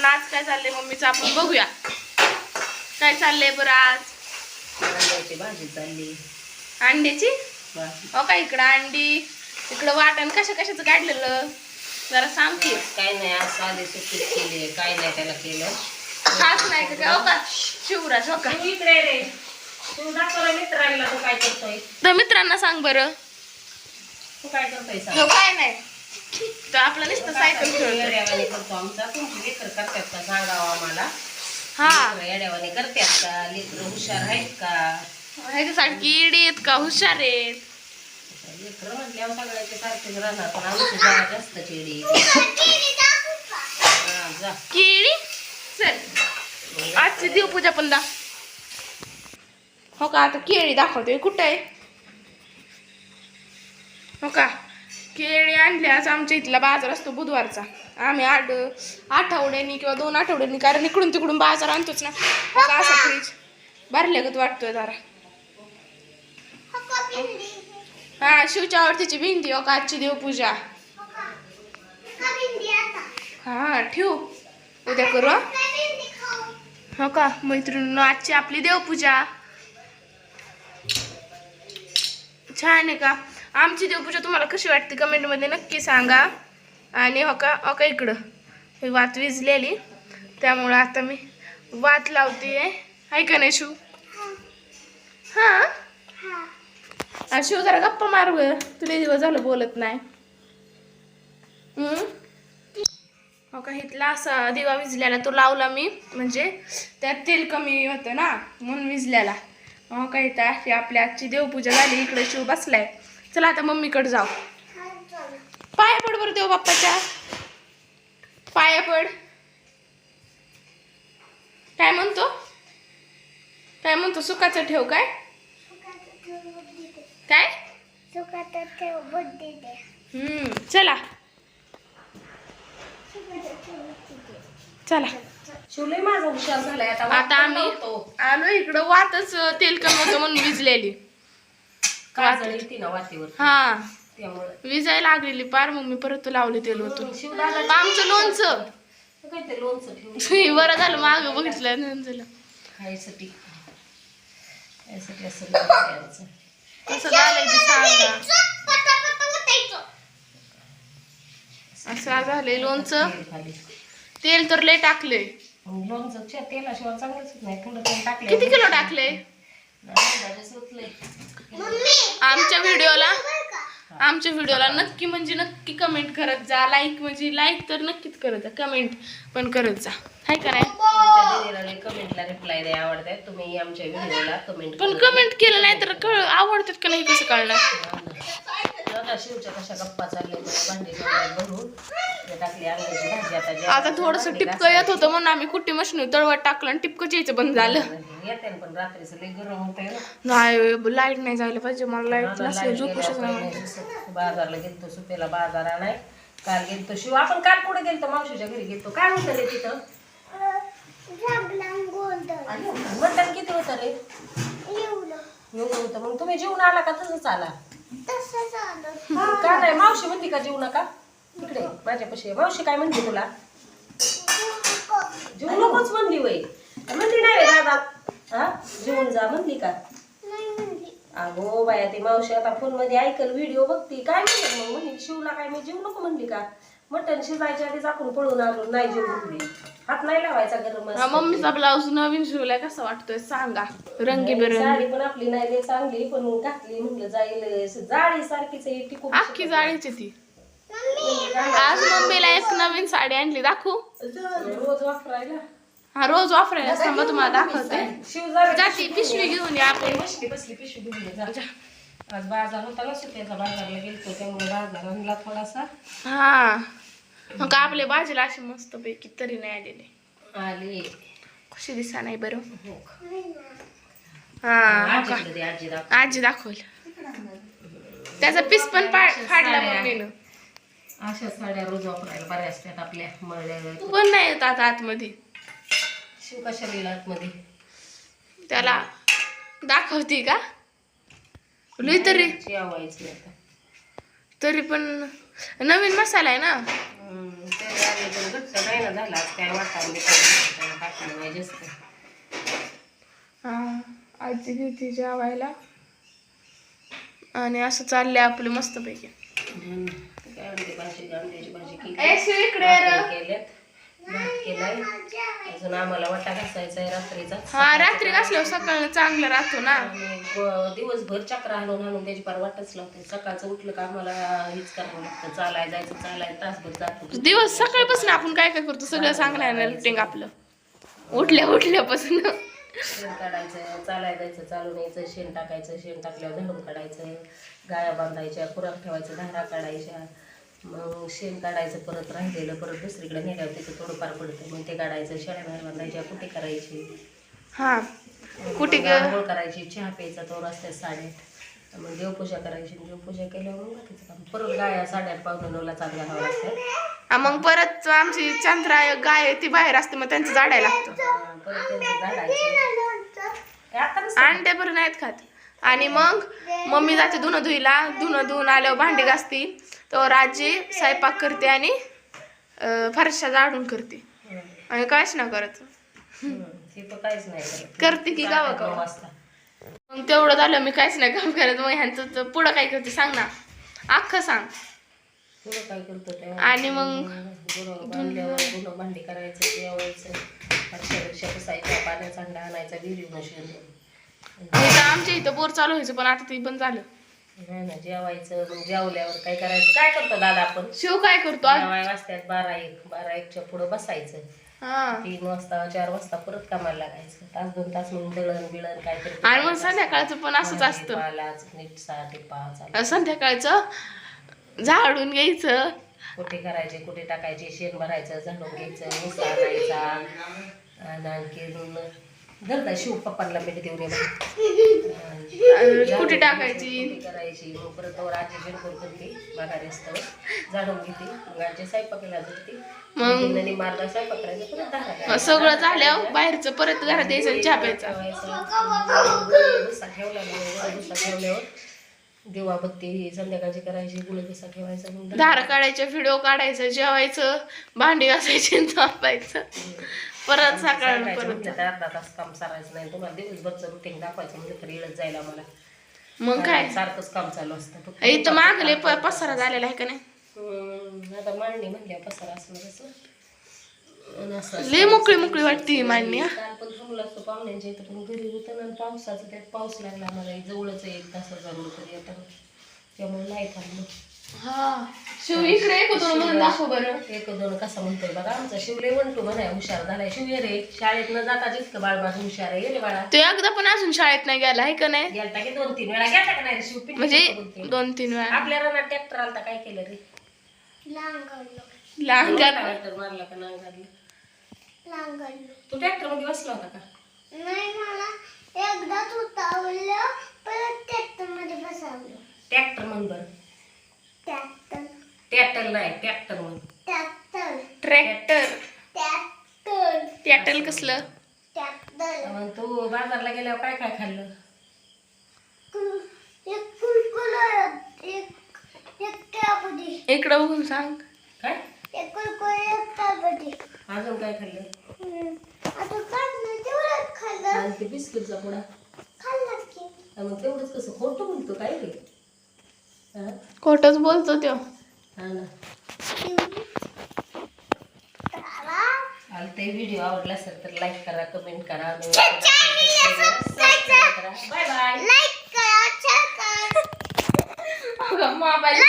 ना आज काय चाललंय मम्मीचं? आपण बघूया. काय चाललंय बरं आज? अंड्याची भाजी चालली. अंड्याची. हो का इकडं अंडी? इकडं वाटण कशा कशाचं काढलेलं? जरा सांग की. काय नाही आज साधे सुट्टीत केली काय नाही त्याला केलं. खास नाही का? काय हो का? शिवराज हो का? इकडे रे. तू दाखवला मित्रांना तू काय करतोय? तर मित्रांना सांग बरं. तू काय करतोय हो काय नाही. तर आपलं नुसतं सायकल करतो आमचा. तुमची लेकर करतात का सांगावं आम्हाला हा. येड्यावानी करतात का? लेकर हुशार आहेत का? ह्याच्यासाठी इडी आहेत का? हुशार आहेत. लेकर म्हटल्यावर सगळ्याचे सारखेच राहणार पण आमची जरा जास्त चेडी हा, जा. केळी चल. आजची देवपूजा पण दा. हो का? आता केळी दाखवते कुठं आहे? हो का? केळी आणल्यास आमच्या इथला बाजार असतो बुधवारचा. आम्ही आठ आठवड्यानी किंवा दोन आठवड्यांनी कारण इकडून तिकडून बाजार आणतोच ना. असा फ्रीज भरल्यागत वाटतोय जरा. हा शिवच्या आवडतीची भिंती हो का आजची देवपूजा. हा ठेवू. उद्या करू हो. का मैत्रिणी आजची आपली देवपूजा. छान आहे का? आमची देवपूजा तुम्हाला कशी वाटते कमेंटमध्ये नक्की सांगा. आणि हो का हो का इकडं. ही वात विजलेली. त्यामुळं आता मी वात लावते आहे का नाही शिव? हां? शिव जरा गप्पा मार बरं तुला दिवस झालं बोलत नाही. हम्म? हो का इथला असा दिवा विजल्याला तो लावला मी. म्हणजे त्यात तेल कमी होतं ना म्हणून विजल्याला. हो का इथं आपल्या आजची देवपूजा झाली. इकडे शिव बसलाय. चला आता मम्मीकडे जाऊ. पाया पड बरं देव बाप्पाच्या. पाया पड. काय म्हणतो? काय म्हणतो? सुखाचं ठेव काय? काय? हम्म चला. चला. शिवलंय माझा हुशार झालाय. आता आता आम्ही आलो इकडं वातच तेल कमी होतं म्हणून विजलेली काजळ येते ना वातीवर हा. विजायला लागलेली पार मग मी परत लावली तेल होतं शिवदादा आमचं लोणचं. ते बरं झालं माग बघितलं खायसाठी खायसाठी असं कसं झालंय ते सांगा. असं झालंय लोणचं. तेल तर लय टाकले लोणचं तेलाशिवाय चांगलंच नाही. थोडं तेल टाकलं किती किलो टाकले आमच्या व्हिडिओला? आमच्या व्हिडिओला नक्की म्हणजे नक्की कमेंट करत जा. लाईक म्हणजे लाईक तर नक्कीच करत जा. कमेंट पण करत जा. हाय का नाही? कमेंटला रिप्लाय द्या आवडतात तुम्ही आमच्या व्हिडिओला कमेंट पण कमेंट केलं नाही तर कळ आवडतात का नाही कसं कळणार बघा शिवच्या कशा गप्पा चालल्या भांडी भरून टाकली भाजी आता थोडस टिपकं. येत होतं म्हणून आम्ही कुट्टी मशीन तळवट टाकलं आणि टिपकं यायचं बंद झालं. येते ना पण रात्रीचं लई गरम होतंय ना. नाही लाइट नाही जायला पाहिजे. मला लाइट मला नसलं लाइट झोपूशच गेल्यावर नाही. नाही. बाजारला गेलतो सुपेला बाजार आणाय काल गेलतो शिव आपण काल कुठे गेलतो? मावशीच्या घरी गेलतो. काय होतं रे तिथं? मटण किती होतं रे? एवढं. होतं. मग तुम्ही जेवण आला का तसंच आला? का नाही? मावशी म्हणली का जेवू नका? इकडे माझ्यापाशी. मावशी काय म्हणली तुला? जेवू नकोच म्हणली वय. म्हणली नाही दादा. हा? जेवून जा म्हणली का? अगो बाया ती मावशी आता फोनमध्ये ऐकल व्हिडिओ बघती. काय म्हणली मग? म्हणे शिवला काय मी? जेवू नको म्हणली का? मटण शिजायच्या आधीच आपण पळून आलो नाही जेवू म्हणली हात नाही लावायचा गरम हा, मम्मीचा ब्लाऊज नवीन शिवलाय कसा वाटतोय सांगा. रंगीबेरंगी साडी पण आपली नाही लय चांगली पण घातली म्हणलं जाईल जाळी सारखीच आहे, टिकू अख्खी जाळीची ती. आज मम्मीला एक नवीन साडी आणली दाखवू? रोज वापरायला. हा रोज वापरायला थांबा तुम्हाला दाखवते. शिव जरा जाती पिशवी घेऊन या आपण बसली बसली पिशवी घेऊन ये, जा. जा. आज बाजार होता ना सुट्याचा बाजारला गेलतो त्यामुळे बाजार आणला थोडासा हा. मग आपले बाजूला अशी मस्त पैकी तरी नाही आलेले. आले. कशी दिसा नाही बरं. हो. हा हो आजी दाखव. आजी दाखवलं. त्याचा पीस पण पा- फाडला मम्मीनं अशा साड्या रोज वापरायला असतात आपल्या मळल्या. तू पण नाही येत आता आतमध्ये. शिव कशा गेला आतमध्ये? त्याला दाखवते का? लई तरी. आता. तरी पण नवीन मसाला आहे ना? घट्ट नाही ना झाला काय वाटायला जास्त हा आजी घेते जेवायला. आणि असं चाललंय आपलं मस्तपैकी. काय म्हणते भाजी भाजी केली. इकडे केल्यात. केलाय. अजून आम्हाला वाटा घासायचा आहे रात्रीचा. हा रात्री घासल्यावर सकाळ चांगलं राहतो ना. आणि दिवसभर चक्र हाणून हाणून त्याची पार वाटच लावते. सकाळचं उठलं का आम्हाला हेच करावं लागतं. चालाय जायचं चालाय तासभर जातो. दिवस सकाळपासून आपण काय काय करतो? सगळं सांगणार ना रुटीन आपलं. उठल्या उठल्यापासून शेण काढायचं चालाय जायचं चालून यायचं. शेण टाकायचं शेण टाकल्यावर झाडून काढायचं. गाया बांधायच्या खुराक ठेवायचं धारा काढायच्या. मग शेण काढायचं परत राहिलेलं परत दुसरीकडे नेल्यावर तिथं थोडंफार पडतं. मग ते काढायचं शेळ्या बाहेर बांधायच्या कुठे करायची? हा कुठे मग ग- आंघोळ करायची चहा प्यायचा तो रस्त्यात साड्यात मग देवपूजा करायची देवपूजा केल्यावर मग बाकीचं काम. परत गाया साड्यात पावणे नऊला चालू घालावं लागतात हा, मग परत आमची चंद्रा गाय आहे, ती बाहेर असते मग त्यांचं झाडायला लागतं. हा, परत त्यांचं झाडायचं. आता नसतं. अंडे बरं नाहीत खात. आणि मग मम्मी जाते धुणं धुईला धुणं धुवून आल्यावर भांडी घासते. तर आजी स्वयंपाक करते आणि फरशा झाडून करते. आणि काहीच ना करत. करत. की गावा वाजता. मग तेवढं झालं मी काहीच नाही काम करत. मग ह्यांचं पुढं काय करते सांग ना. अख्खं सांग. आणि मग भांडी करायचं जेवायचं. पाण्याचा अंडा आणायचा विहिरी आमच्या इथं बोर चालू व्हायचं पण आता ते बंद झालं. नाही ना जेवायचं मग जेवल्यावर काय करायचं? काय करतो दादा आपण? शिव काय करतो आज? जेवाय बारा एक बारा एकच्या पुढं बसायचं. हा. तीन वाजता चार वाजता परत कामाला लागायचं. तास दोन तास मग दळण बिळण काहीतरी आणि मग संध्याकाळचं पण असंच असतं. पालाच नीट ते पाच चालू. संध्याकाळचं झाडून घ्यायचं. कुठे करायचे कुठे टाकायचे शेण भरायचं झाडून घ्यायचं ऊस आणायचा. आणि आणखी दोन धरता शिव पप्पांना भेट देऊन ये आणि कुठे टाकायची? करायची? मग परत वर आजी जेणकर करते माघारी असतं झाडून घेते मग आजी स्वयंपाकाला जाते. मग? मारला स्वयंपाक करायचा परत धारा. सगळं झाल्यावर बाहेरचं परत घरात यायचं चहा प्यायचा. ठेवला दुसरा ठेवल्यावर दिवा बत्ती ही संध्याकाळची करायची दुसरा ठेवायचा मग धार काढायच्या व्हिडिओ काढायचं जेवायचं भांडी घासायची आणि झोपायचं परत सकाळ परत तर अर्धा तास काम सारायचं नाही. तुम्हाला दिवसभरचं रुटीन दाखवायचं म्हणजे तर येळच जायला मला. मग काय? सारखंच काम चालू असतं. इथं मागले पसारा झालेला आहे का नाही? हम्म, आता मांडणी म्हणल्या पसारा असणार असं आणि असं लय मोकळी मोकळी वाटते ही मांडणी हा. काल पण थांबलो असतो पाहुण्यांच्या इथं पण घरी होतं ना आणि पावसाचं त्यात पाऊस लागला मला जवळच आहे एक तासाचा रोड तरी आता. त्यामुळे नाही थांबलो. हा. शिव इकडे एक होतो म्हणून दाखव बरं. एक दोन कसा म्हणतोय बघा. आमचा शिवले म्हणतो म्हणाय हुशार झालाय. शिव रे. शाळेत न जाता जितकं बाळ माझं हुशार आहे रे बाळा. तो एकदा पण अजून शाळेत नाही गेला आहे का नाही? गेलता की दोन तीन वेळा. गेलता का नाही रे शिव? पिंटू म्हणजे बोलते? दोन तीन वेळा. आपल्या रानात ट्रॅक्टर आलता काय केलं रे? लहान ट्रॅक्टर मारला का नांगरला तू ट्रॅक्टरमध्ये बसला होता का? नाही मला एकदाच उतावलं परत ट्रॅक्टरमध्ये बसवलं. ट्रॅक्टर म्हण बरं. ट्रॅक्टर नाही ट्रॅक्टर म्हण ट्रॅक्टर ट्रॅक्टर ट्रॅक्टर ट्रॅक्टर कसलं? ट्रॅक्टर मग तू बाजारला गेल्यावर काय काय खाल्लं? कुल- एक इकडं बघून सांग. काय? एक एक अजून काय खाल्लं? हम्म. आता काढणं तेवढंच खाल्लं. आणि ते बिस्किटचा पुडा. खाल्लं की. आणि मग तेवढंच कसं खोटं बोलतो काय रे? खोटच बोलतो तो. आलते व्हिडिओ आवडला असेल तर लाईक करा कमेंट करा. Bye bye mobile